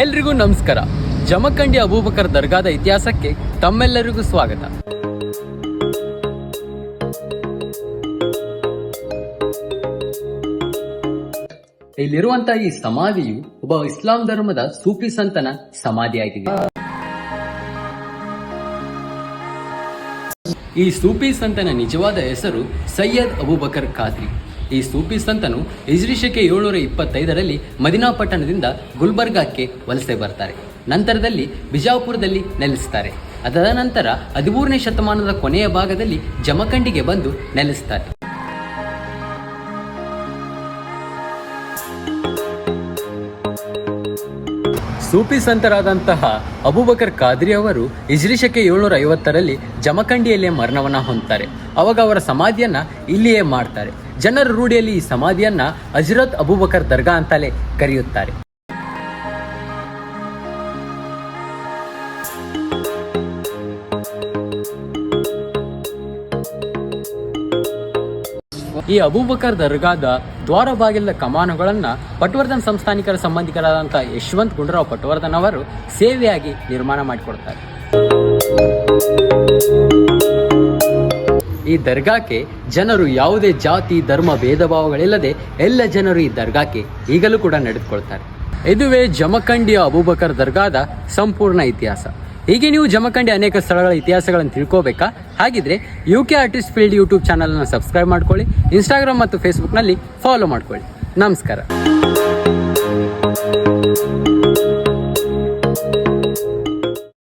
ಎಲ್ರಿಗೂ ನಮಸ್ಕಾರ. ಜಮಖಂಡಿ ಅಬೂಬಕರ್ ದರ್ಗಾದ ಇತಿಹಾಸಕ್ಕೆ ತಮ್ಮೆಲ್ಲರಿಗೂ ಸ್ವಾಗತ. ಇಲ್ಲಿರುವಂತಹ ಈ ಸಮಾಧಿಯು ಒಬ್ಬ ಇಸ್ಲಾಂ ಧರ್ಮದ ಸೂಫಿ ಸಂತನ ಸಮಾಧಿಯಾಗಿದೆ. ಈ ಸೂಫಿ ಸಂತನ ನಿಜವಾದ ಹೆಸರು ಸೈಯದ್ ಅಬೂಬಕರ್ ಖಾದ್ರಿ. ಈ ಸೂಫಿ ಸಂತನು ಇಜ್ರಿಶಕ್ಕೆ ಶಕೆ ಏಳ್ನೂರ ಇಪ್ಪತ್ತೈದರಲ್ಲಿ ಮದಿನಾಪಟ್ಟಣದಿಂದ ಗುಲ್ಬರ್ಗಾಕ್ಕೆ ವಲಸೆ ಬರ್ತಾರೆ ನಂತರದಲ್ಲಿ ಬಿಜಾಪುರದಲ್ಲಿ ನೆಲೆಸ್ತಾರೆ ಅದರ ನಂತರ ಹದಿಮೂರನೇ ಶತಮಾನದ ಕೊನೆಯ ಭಾಗದಲ್ಲಿ ಜಮಖಂಡಿಗೆ ಬಂದು ನೆಲೆಸ್ತಾರೆ ಸೂಫಿ ಸಂತರಾದಂತಹ ಅಬೂಬಕರ್ ಖಾದ್ರಿ ಅವರು ಇಜ್ರಿಶಕ್ಕೆ ಶಕೆ ಏಳ್ನೂರ ಐವತ್ತರಲ್ಲಿ ಜಮಖಂಡಿಯಲ್ಲೇ ಮರಣವನ್ನು ಹೊಂದ್ತಾರೆ ಅವಾಗ ಅವರ ಸಮಾಧಿಯನ್ನು ಇಲ್ಲಿಯೇ ಮಾಡ್ತಾರೆ. ಜನರ ರೂಢಿಯಲ್ಲಿ ಈ ಸಮಾಧಿಯನ್ನ ಅಜರತ್ ಅಬೂಬಕರ್ ದರ್ಗಾ ಅಂತಲೇ ಕರೆಯುತ್ತಾರೆ. ಈ ಅಬೂಬಕರ್ ದರ್ಗಾದ ದ್ವಾರ ಬಾಗಿಲ ಕಮಾನುಗಳನ್ನ ಪಟವರ್ಧನ್ ಸಂಸ್ಥಾನಿಕರ ಸಂಬಂಧಿಕರಾದಂಥ ಯಶವಂತ್ ಗುಂಡರಾವ್ ಪಟವರ್ಧನ್ ಅವರು ಸೇವೆಯಾಗಿ ನಿರ್ಮಾಣ ಮಾಡಿಕೊಡ್ತಾರೆ. ಈ ದರ್ಗಾಕ್ಕೆ ಜನರು ಯಾವುದೇ ಜಾತಿ, ಧರ್ಮ ಭೇದ ಭಾವಗಳಿಲ್ಲದೆ ಎಲ್ಲ ಜನರು ಈ ದರ್ಗಾಕ್ಕೆ ಈಗಲೂ ಕೂಡ ನಡೆದುಕೊಳ್ತಾರೆ. ಇದುವೇ ಜಮಖಂಡಿಯ ಅಬೂಬಕರ್ ದರ್ಗಾದ ಸಂಪೂರ್ಣ ಇತಿಹಾಸ. ಹೀಗೆ ನೀವು ಜಮಖಂಡಿ ಅನೇಕ ಸ್ಥಳಗಳ ಇತಿಹಾಸಗಳನ್ನು ತಿಳ್ಕೋಬೇಕಾ? ಹಾಗಿದ್ರೆ U K artist field YouTube ಚಾನಲನ್ನು ಸಬ್ಸ್ಕ್ರೈಬ್ ಮಾಡ್ಕೊಳ್ಳಿ ಇನ್ಸ್ಟಾಗ್ರಾಮ್ ಮತ್ತು ಫೇಸ್ಬುಕ್ನಲ್ಲಿ ಫಾಲೋ ಮಾಡ್ಕೊಳ್ಳಿ. ನಮಸ್ಕಾರ.